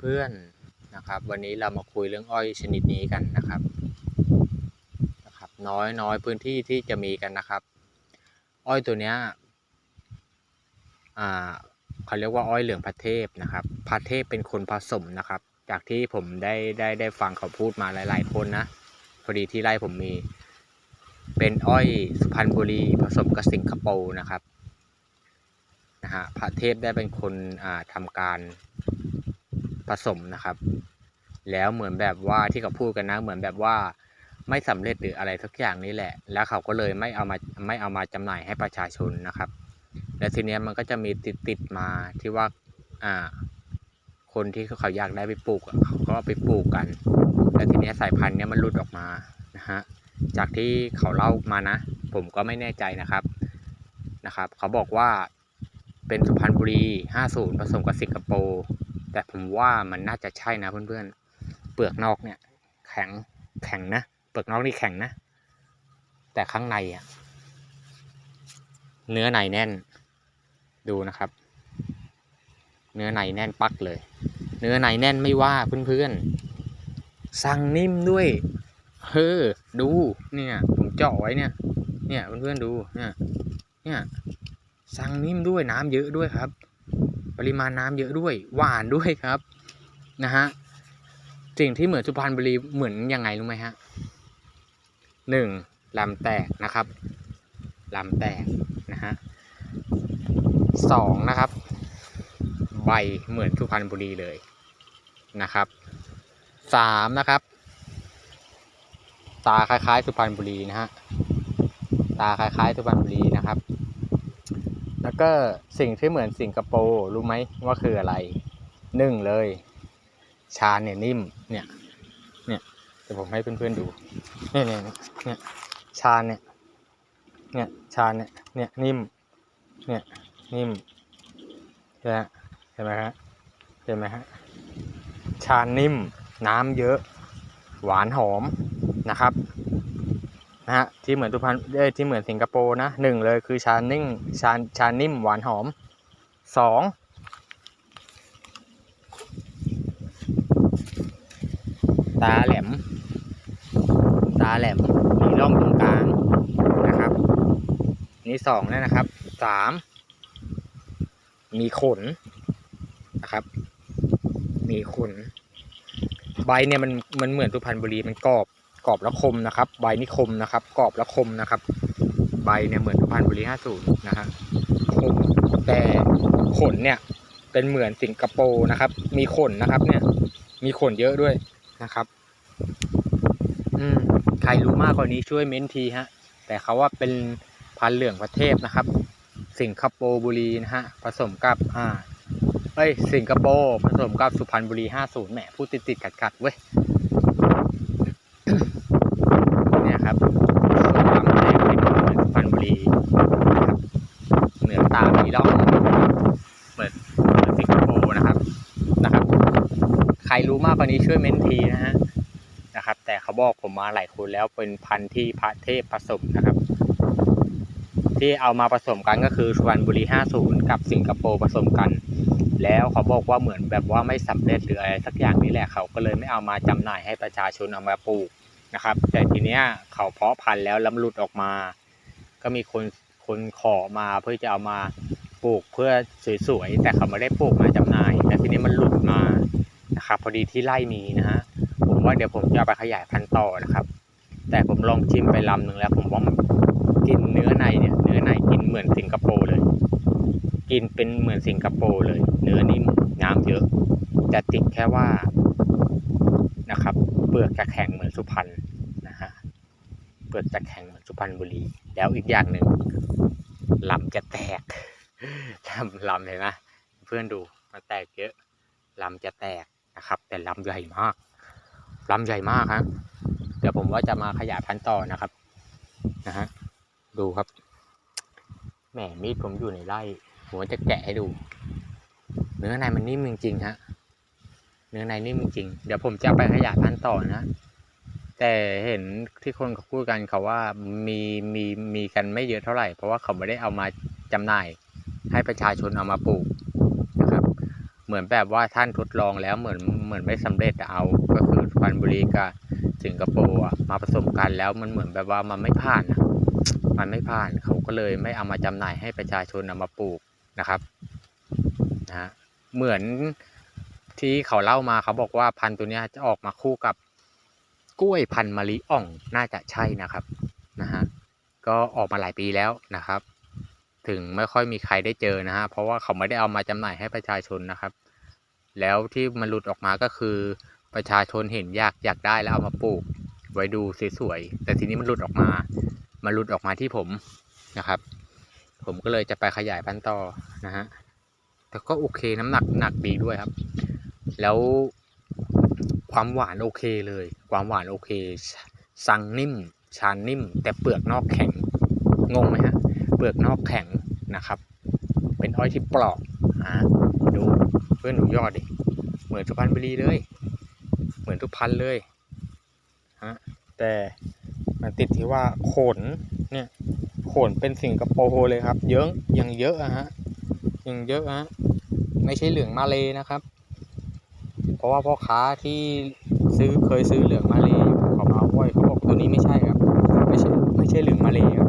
เพื่อนๆนะครับ วันนี้เรามาคุยเรื่องอ้อยชนิดนี้กันนะครับนะครับ น้อยน้อยพื้นที่ที่จะมีกันนะครับ อ้อยตัวเนี้ยอ่าเขาเรียกว่าอ้อยเหลืองพระเทพนะครับพระเทพเป็นคนผสมนะครับ จากที่ผมได้ได้ได้ฟังเขาพูดมาหลาย ๆ คนนะพอดีที่ไร่ผมมี เป็นอ้อยสุพรรณบุรีผสมกับสิงคโปร์นะครับนะฮะพระเทพได้เป็นคนอ่าทำการ ผสมนะครับ แล้วเหมือนแบบว่าที่เขาพูดกันนะเหมือนแบบว่าไม่สำเร็จหรืออะไรสักอย่างนี้แหละ แล้วเขาก็เลยไม่เอามาไม่เอามาจำหน่ายให้ประชาชนนะครับ และทีเนี้ยมันก็จะมีติดติดมาที่ว่าอ่า คนที่เขาอยากได้ไปปลูกเขาก็ไปปลูกกันแล้วทีเนี้ยสายพันธุ์เนี้ยมันหลุดออกมานะฮะจากที่เขาเล่ามานะ ผมก็ไม่แน่ใจนะครับนะครับ เขาบอกว่าเป็นสุพรรณบุรี 50 ผสมกับสิงคโปร์ แต่ผมว่ามันน่าจะใช่นะเพื่อนๆ เปลือกนอกเนี่ย แข็งแข็งนะ เปลือกนอกนี่แข็งนะ แต่ข้างในอะเนื้อในแน่น ดูนะครับ เนื้อในแน่นปักเลย เนื้อในแน่นไม่ว่าเพื่อนๆ สั่งนิ่มด้วยเฮ้อดูเนี่ย ผมเจาะไว้เนี่ย เนี่ยเพื่อนๆดูเนี่ยเนี่ยสั่งนิ่มด้วยน้ำเยอะด้วยครับ ปริมาณน้ำเยอะด้วยหวานด้วยครับนะฮะสิ่งที่เหมือนสุพรรณบุรีเหมือนยังไงรู้ไหมฮะหนึ่งลำแตกนะครับลำแตกนะฮะสองนะครับ ใบเหมือนสุพรรณบุรีเลยนะครับสามนะครับ ตาคล้ายๆ สุพรรณบุรีนะฮะตาคล้ายๆ สุพรรณบุรีนะครับ แล้วก็สิ่งที่เหมือนสิงคโปร์รู้ไหมว่าคืออะไรหนึ่งเลย ชาเนี่ยนิ่มเนี่ยเนี่ยเดี๋ยวผมให้เพื่อนๆดูเนี่ยเนี่ยเนี่ยชาเนี่ยเนี่ยชาเนี่ยเนี่ยนิ่มเนี่ยนิ่มนไหมเห็นไหมฮะเห็นไหมฮะชานิ่มน้ำเยอะ หวานหอมนะครับ นะฮะที่เหมือนสุพรรณเอ้ยที่เหมือนสิงคโปร์นะหนึ่งเลยคือชานิ่งชาชานิ่มหวานหอมสองตาแหลม ตาแหลมมีร่องตรงกลางนะครับ นี่สองแล้วนะครับสามมีขนนะครับ มีขนใบเนี่ยมันมันเหมือนสุพรรณบุรีมันกรอบ กรอบแล้วคมนะครับ ใบนี่คมนะครับ กรอบแล้วคมนะครับ ใบเนี่ยเหมือนสุพรรณบุรี50นะฮะคมแต่ขนเนี่ยเป็นเหมือนสิงคโปร์นะครับ มีขนนะครับเนี่ย มีขนเยอะด้วยนะครับ อืมใครรู้มากกว่านี้ช่วยเม้นทีฮะ แต่เขาว่าเป็นพันธุ์เหลืองประเทศนะครับ สิงคโปร์บุรีนะฮะ ผสมกับอ่าเอ้ย สิงคโปร์ผสมกับสุพรรณบุรี 50แหมพูดติดติดขัดขัดเว้ย ครับส่วนลำแรกเป็นเหมือนสุพรรณบุรีนะครับเหนือตามีร่องเหมือนเหมือนสิงคโปร์นะครับนะครับ ใครรู้มากกว่านี้ช่วยเม้นทีนะฮะนะครับ แต่เขาบอกผมมาหลายคนแล้วเป็นพันธุ์ที่พระเทพผสมนะครับ ที่เอามาผสมกันก็คือสุพรรณบุรี 50 กับสิงคโปร์ผสมกันแล้วเขาบอกว่าเหมือนแบบว่าไม่สำเร็จหรืออะไรสักอย่างนี่แหละเขาก็เลยไม่เอามาจำหน่ายให้ประชาชนเอามาปลูก นะครับ แต่ทีเนี้ยเขาเพาะพันธุ์แล้วล้ำหลุดออกมา ก็มีคนคนขอมาเพื่อจะเอามาปลูกเพื่อสวยๆแต่เขาไม่ได้ปลูกมาจำหน่ายแต่ทีนี้มันหลุดมานะครับ พอดีที่ไร่มีนะฮะผมว่าเดี๋ยวผมจะไปขยายพันธุ์ต่อนะครับ แต่ผมลองชิมไปลำหนึ่งแล้ว ผมว่ามันกินเนื้อในเนี่ยเนื้อในกินเหมือนสิงคโปร์เลย กินเป็นเหมือนสิงคโปร์เลย เนื้อนิ่มน้ำเยอะ จะติดแค่ว่านะครับ เปลือกจะแข็งเหมือนสุพรรณ ปลือกจะแข็งเหมือนสุพรรณบุรี แล้วอีกอย่างหนึ่งลำจะแตกลำลำเห็นไหมเพื่อนดูมันแตกเยอะลำจะแตกนะครับ แต่ลำใหญ่มากลำใหญ่มากฮะเดี๋ยวผมว่าจะมาขยายพันธุ์ต่อนะครับนะฮะดูครับแหมมีดผมอยู่ในไร่ผมจะแกะให้ดู เนื้อในมันนิ่มจริงๆฮะเนื้อในนิ่มจริงเดี๋ยวผมจะไปขยายพันธุ์ต่อนะ แต่เห็นที่คนเขาพูดกันเขาว่ามีมีมีกันไม่เยอะเท่าไหร่ เพราะว่าเขาไม่ได้เอามาจำหน่าย ให้ประชาชนเอามาปลูกนะครับ เหมือนแบบว่าท่านทดลองแล้วเหมือนเหมือนไม่สำเร็จเอาก็คือสุพรรณบุรีกับสิงคโปร์มาผสมกันแล้วมันเหมือนแบบว่ามันไม่ผ่านอะมันไม่ผ่านเขาก็เลยไม่เอามาจำหน่ายให้ประชาชนเอามาปลูกนะครับนะฮะเหมือนที่เขาเล่ามาเขาบอกว่าพันธุ์ตัวนี้จะออกมาคู่กับ กล้วยพันมะลิอ่องน่าจะใช่นะครับนะฮะก็ออกมาหลายปีแล้วนะครับ ถึงไม่ค่อยมีใครได้เจอนะฮะเพราะว่าเขาไม่ได้เอามาจำหน่ายให้ประชาชนนะครับ แล้วที่มันหลุดออกมาก็คือประชาชนเห็นอยากอยากได้แล้วเอามาปลูกไว้ดูสวยๆแต่ทีนี้มันหลุดออกมามันหลุดออกมาที่ผมนะครับ ผมก็เลยจะไปขยายพันธุ์ต่อนะฮะแต่ก็โอเคน้ำหนักหนักดีด้วยครับ แล้ว ความหวานโอเคเลย ความหวานโอเค สังนิ่ม ชานนิ่ม แต่เปลือกนอกแข็ง งงไหมฮะ เปลือกนอกแข็งนะครับ เป็นอ้อยที่ปลอกอ่าดูเพื่อนหนูยอดดิ เหมือนสุพรรณบุรีเลย เหมือนทุกพันธุ์เลยฮะ แต่มันติดที่ว่าขนเนี่ยขนเป็นสิงคโปร์เลยครับ เยอะยังเยอะอะฮะยังเยอะฮะ ไม่ใช่เหลืองมาเลยนะครับ เพราะว่าพ่อค้าที่ซื้อเคยซื้อเหลืองมาเลยเขามาเอาไว้เขาบอกตัวนี้ไม่ใช่ครับ ไม่ใช่ไม่ใช่เหลืองมาเลยครับ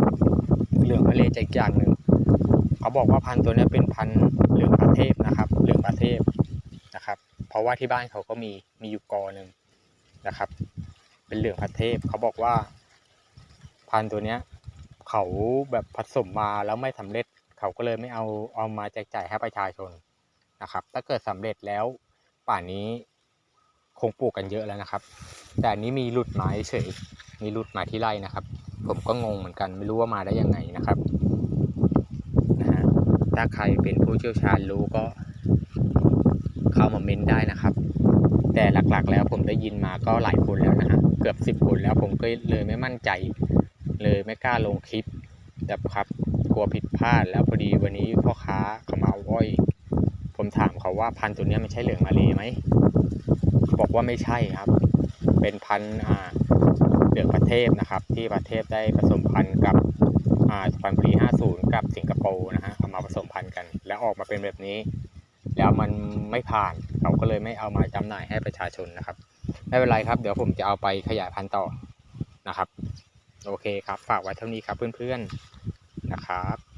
เหลืองมาเลยจะอีกอย่างหนึ่งเขาบอกว่าพันธุ์ตัวนี้เป็นพันธุ์เหลืองประเทศนะครับ เหลืองประเทศนะครับ เพราะว่าที่บ้านเขาก็มีมีอยู่กอหนึ่งนะครับ เป็นเหลืองประเทศเขาบอกว่า พันธุ์ตัวเนี้ยเขาแบบผสมมาแล้วไม่สำเร็จเขาก็เลยไม่เอาเอามาแจกจ่ายให้ประชาชนนะครับ ถ้าเกิดสำเร็จแล้ว ป่านนี้คงปลูกกันเยอะแล้วนะครับ แต่อันนี้มีหลุดไม้เฉย มีหลุดมาที่ไร่นะครับ ผมก็งงเหมือนกันไม่รู้ว่ามาได้ยังไงนะครับนะฮะถ้าใครเป็นผู้เชี่ยวชาญรู้ก็เข้ามาเม้นได้นะครับ แต่หลักๆ แล้วผมได้ยินมาก็หลายคนแล้วนะฮะเกือบสิบคนแล้วผมก็เลยไม่มั่นใจ เลยไม่กล้าลงคลิปแบบครับกลัวผิดพลาดแล้วพอดีวันนี้พ่อค้าเขามาเอาอ้อย ผมถาม ว่าพันธุ์ตัวนี้ยมันใช่เหลืองมาเลยไหมบอกว่าไม่ใช่ครับ เป็นพันธุ์เหลืองประเทศนะครับ ที่ประเทศได้ผสมพันธุ์กับอ่าสุพรรณบุรี50 กับสิงคโปร์นะฮะเอามาผสมพันธุ์กัน แล้วออกมาเป็นแบบนี้ แล้วมันไม่ผ่านเขาก็เลยไม่เอามาจำหน่ายให้ประชาชนนะครับไม่เป็นไรครับ เดี๋ยวผมจะเอาไปขยายพันธุ์ต่อนะครับ โอเคครับ ฝากไว้เท่านี้ครับเพื่อนๆนะครับ